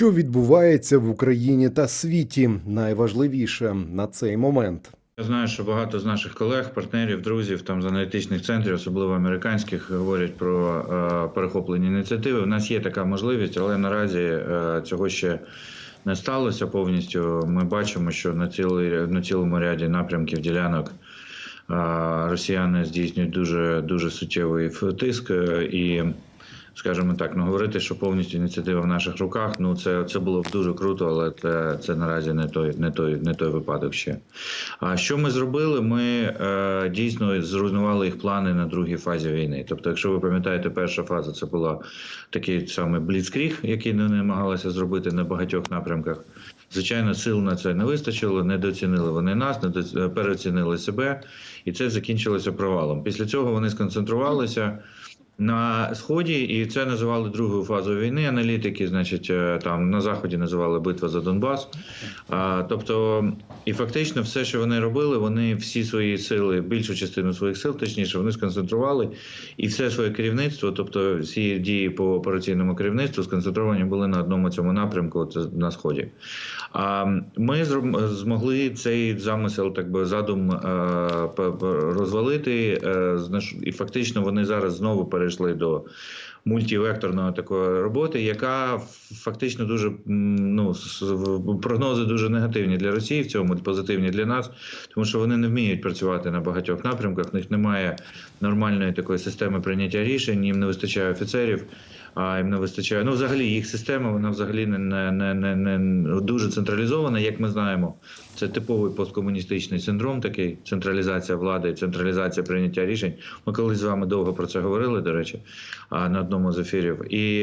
Що відбувається в Україні та світі, найважливіше на цей момент. Я знаю, що багато з наших колег, партнерів, друзів там з аналітичних центрів, особливо американських, говорять про е, перехоплення ініціативи. У нас є така можливість, але наразі е, цього ще не сталося повністю. Ми бачимо, що на цілий на цілому ряді напрямків ділянок. е, Росіяни здійснюють дуже дуже суттєвий тиск е, і, скажімо так, ну говорити, що повністю ініціатива в наших руках. Ну це, це було б дуже круто, але це, це наразі не той, не той, не той випадок ще. А що ми зробили? Ми е, дійсно зруйнували їх плани на другій фазі війни. Тобто, якщо ви пам'ятаєте, перша фаза це була такий самий бліцкріг, який не намагалися зробити на багатьох напрямках. Звичайно, сил на це не вистачило, недооцінили вони нас, недо- переоцінили себе, і це закінчилося провалом. Після цього вони сконцентрувалися на сході, і це називали другою фазою війни. Аналітики, значить, е, там на заході називали битва за Донбас. А, тобто, і фактично, все, що вони робили, вони всі свої сили, більшу частину своїх сил, точніше, вони сконцентрували, і все своє керівництво, тобто всі дії по операційному керівництву, сконцентровані були на одному цьому напрямку, це на сході. А ми змогли цей замисел, так би задум е, розвалити, е, і фактично вони зараз знову перейшли до мультивекторної такої роботи, яка фактично дуже ну прогнози дуже негативні для Росії в цьому, позитивні для нас, тому що вони не вміють працювати на багатьох напрямках. В них немає нормальної такої системи прийняття рішень, їм не вистачає офіцерів. А їм не вистачає. Ну, взагалі, їх система вона взагалі не, не, не, не, дуже централізована, як ми знаємо. Це типовий посткомуністичний синдром, такий централізація влади, централізація прийняття рішень. Ми колись з вами довго про це говорили, до речі, на одному з ефірів. І,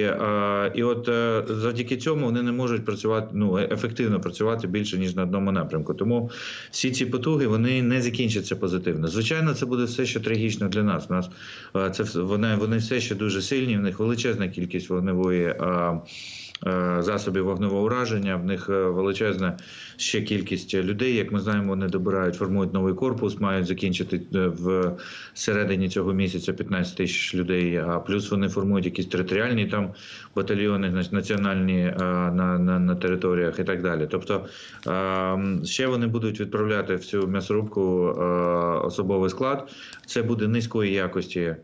і от е, завдяки цьому вони не можуть працювати ну ефективно працювати більше ніж на одному напрямку. Тому всі ці потуги вони не закінчаться позитивно. Звичайно, це буде все ще трагічно для нас. У нас е, це вони, вони все ще дуже сильні. В них величезна кількість вогневої. а, е, Засобів вогневого ураження, в них е, величезна ще кількість людей. Як ми знаємо, вони добирають, формують новий корпус, мають закінчити е, в середині цього місяця 15 тисяч людей. А плюс вони формують якісь територіальні там батальйони, національні е, на, на, на територіях і так далі. Тобто е, ще вони будуть відправляти в цю м'ясорубку е, особовий склад. Це буде низької якості е,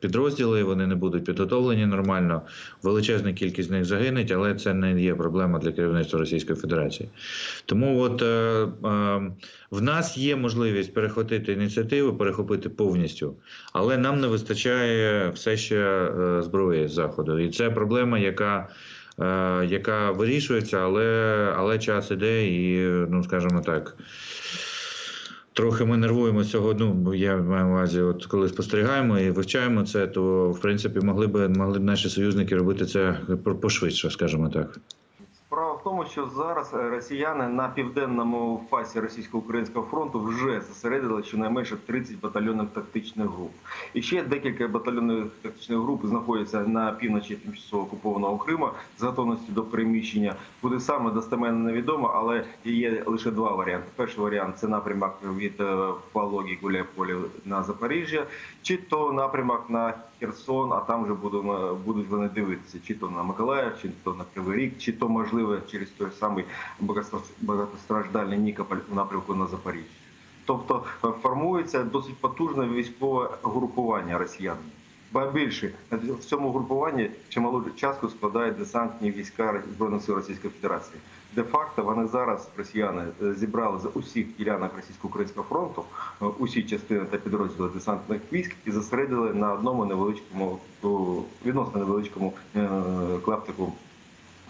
підрозділи. Вони не будуть підготовлені нормально. Величезна кількість з них загинуть, але це не є проблема для керівництва Російської Федерації. Тому от е, е, в нас є можливість перехватити ініціативу, перехопити повністю, але нам не вистачає все ще е, зброї з заходу, і це проблема, яка. е, Яка вирішується, але, але час іде, і ну скажімо так. Трохи ми нервуємо цього. Ну я маю на увазі, от коли спостерігаємо і вивчаємо це, то в принципі могли б могли б наші союзники робити це по- пошвидше, скажімо так. Тому, що зараз е, росіяни на південному фасі російсько-українського фронту вже зосередили щонайменше 30 батальйонних тактичних груп. І ще декілька батальйонних тактичних груп знаходяться на півночі тимчасово окупованого Криму з готовністю до переміщення. Куди саме достеменно невідомо, але є лише два варіанти. Перший варіант це напрямок від е, Павлогі Гуляйполі на Запоріжжя, чи то напрямок на Херсон, а там вже будуть вони дивитися, чи то на Миколаїв, чи то на Кривий Ріг, чи то можливо через той самий багатостра- багатостраждальний Нікополь у напрямку на Запоріжжя. Тобто е, формується досить потужне військове групування росіян. Ба більше в цьому групуванні чималу частку складають десантні війська збройних сил Російської Федерації. Де факто вони зараз росіяни е, зібрали з усіх ділянок російсько-українського фронту е, усі частини та підрозділи десантних військ і зосередили на одному невеличкому відносно невеличкому е, клаптику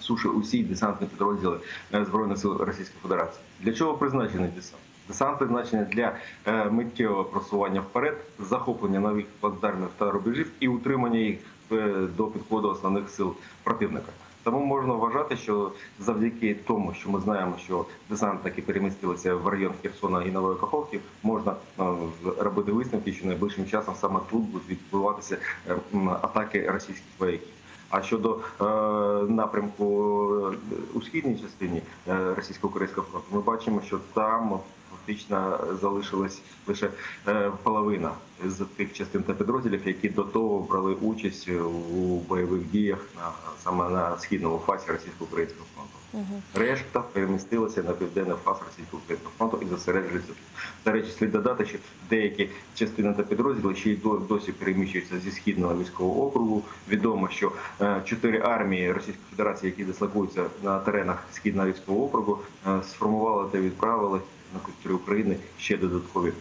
суші усі десантні підрозділи е, збройних сил Російської Федерації. Для чого призначений десант? Десант призначений для е, миттєвого просування вперед, захоплення нових плацдармів та рубежів і утримання їх е, до підходу основних сил противника. Тому можна вважати, що завдяки тому, що ми знаємо, що десантники перемістилися в район Херсона і Нової Каховки, можна робити висновки, що найближчим часом саме тут будуть відбуватися атаки російських вояків. А щодо е, напрямку у східній частині е, російсько-українського фронту, ми бачимо, що там фактично залишилась лише е, половина з тих частин та підрозділів, які до того брали участь у бойових діях на саме на східному фасі російсько-українського фронту. Решта перемістилася на південний фас російсько-українського фронту і зосереджується тут. До речі, слід додати, що деякі частини та підрозділи ще й досі переміщуються зі східного військового округу. Відомо, що е, чотири армії Російської Федерації, які дислокуються на теренах східного військового округу, е, сформували та відправили на територію України ще додаткові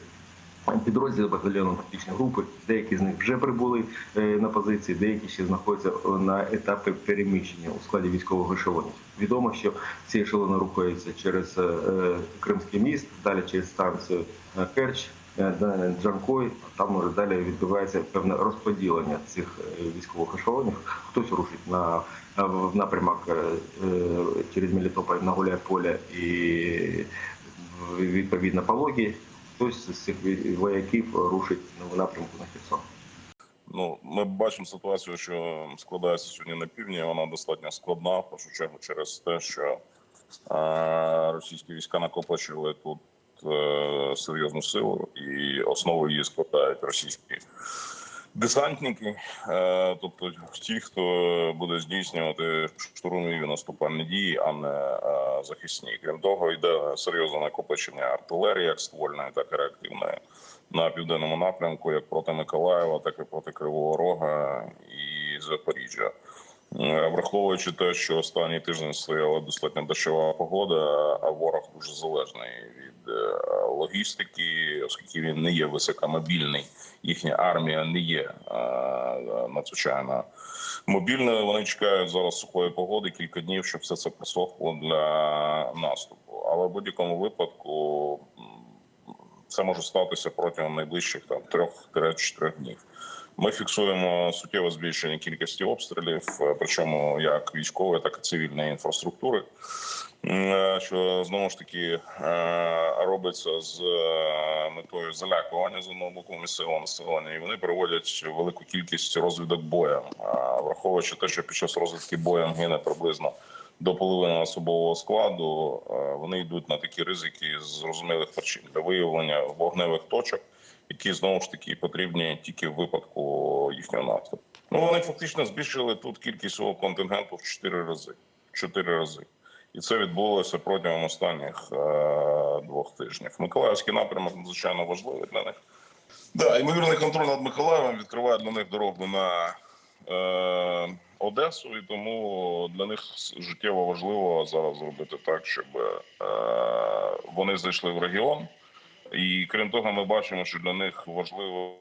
підрозділи батальйону тактичної групи. Деякі з них вже прибули е, на позиції, деякі ще знаходяться е, на етапі переміщення у складі військових ешелонів. Відомо, що ці ешелони рухаються через е, Кримський міст, далі через станцію Керч. Джанкой, там уже далі відбувається певне розподілення цих військових ешелонів. Хтось рушить на в напрямок через Мелітополь на Гуляйполе і відповідно Пологі. Хтось з цих вояків рушить в напрямку на Херсон. Ну, ми бачимо ситуацію, що складається сьогодні на півдні. Вона достатньо складна, в першу чергу, через те, що е, російські війська накопичили тут е, серйозну силу, і основу її складають російські десантники, е, тобто ті, хто буде здійснювати штурмові наступальні дії, а не е, захисні. Крім того, йде серйозне накопичення артилерії, як ствольної, так і реактивної на південному напрямку, як проти Миколаєва, так і проти Кривого Рога і Запоріжжя. Е, Враховуючи те, що останній тиждень стояла достатньо дощова погода, а ворог дуже залежний від е, логістики, оскільки він не є високомобільний, їхня армія не є е, надзвичайно мобільною. Вони чекають зараз сухої погоди кілька днів, щоб все це просохло для наступу. Але в будь-якому випадку це може статися протягом найближчих там трьох-чотирьох днів. Ми фіксуємо суттєве збільшення кількості обстрілів, е, причому як військової, так і цивільної інфраструктури, що знову ж таки е, робиться з е, метою залякування з одного боку місцевого населення, і вони проводять велику кількість розвідок боєм, враховуючи те, що під час розвідки боєм гине приблизно до половини особового складу, е, вони йдуть на такі ризики з зрозумілих причин для виявлення вогневих точок, які знову ж таки потрібні тільки в випадку їхнього наступу. Ну вони фактично збільшили тут кількість свого контингенту в 4 рази. В 4 рази. І це відбулося протягом останніх е, двох тижнів. Миколаївський напрямок надзвичайно важливий для них. Да, ймовірний контроль над Миколаєвом відкриває для них дорогу на е, Одесу, і тому для них життєво важливо зараз зробити так, щоб е, вони зайшли в регіон. І крім того, ми бачимо, що для них важливо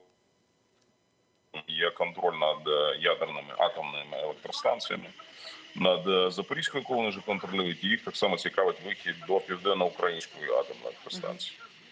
є контроль над е, ядерними атомними електростанціями. Над е, Запорізькою, яку вони вже контролюють, їх так само цікавить вихід до південно-української атомної електростанції.